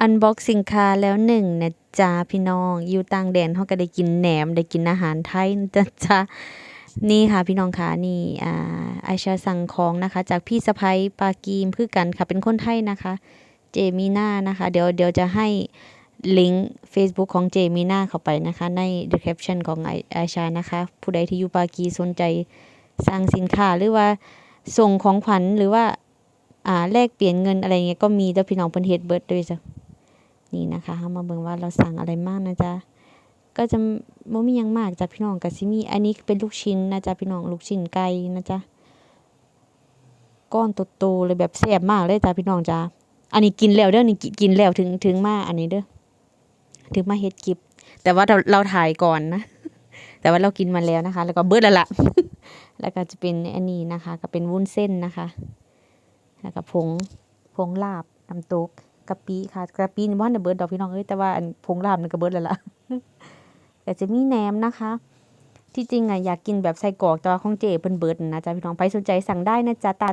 อันบ็อกสินค้าแล้วหนึ่งนะจ๊ะพี่น้องอยู่ต่างแดนเขาก็ได้กินแหนมได้กินอาหารไทยนะจ๊ะนี่ค่ะพี่น้องค่ะนี่อ่าไอชาสั่งของนะคะ จากพี่สะพ้ยปากีมคือกันค่ะเป็นคนไทยนะคะ เจมีนานะคะ เดี๋ยวเดี๋ยวจะให้ลิงก์ Facebook ของเจมีนาเข้าไปนะคะ ใน description ของไอไอชานะคะ ผู้ใดที่อยู่ปากีสนใจสั่งสินค้าหรือว่าส่งของขวัญหรือว่าอ่าแลกเปลี่ยนเงินอะไรเงี้ยก็มีแล้วพี่น้องเพิ่นเฮ็ดเบิดด้วยจ้ะ นี่นะคะเฮามาเบิ่งว่าเราสั่งอะไรมากนะจ๊ะก็จะบ่มีหยังมากจ้ะพี่น้องก็สิมีอันนี้เป็นลูกชิ้นนะจ๊ะพี่น้องลูกชิ้นไก่นะจ๊ะก้อนโตๆเลยแบบแซ่บมากเลยจ้ะพี่น้องจ้ะอันนี้กินแล้วเด้อนี่กิกินแล้วถึงถึงมาอันนี้เด้อถึงมาเฮ็ดคลิป แต่ว่าเราเราถ่ายก่อนนะ แต่ว่าเรากินมาแล้วนะคะ แล้วก็เบิดแล้วล่ะแล้วก็จะเป็นอันนี้นะคะ ก็เป็นวุ้นเส้นนะคะ แล้วก็ผงผงลาบน้ำตก กะปิค่ะกะปินี่บ่ทันได้เบิดดอกพี่น้องเอ้ยแต่ว่าอันผงลาบนี่ก็เบิดแล้วล่ะแต่จะมีแหนมนะคะ ที่จริงอะอยากกินแบบใส่กรอกแต่ว่าของเจเพิ่นเบิร์ดนะจ๊ะพี่น้องไปสนใจสั่งได้นะจ๊ะตา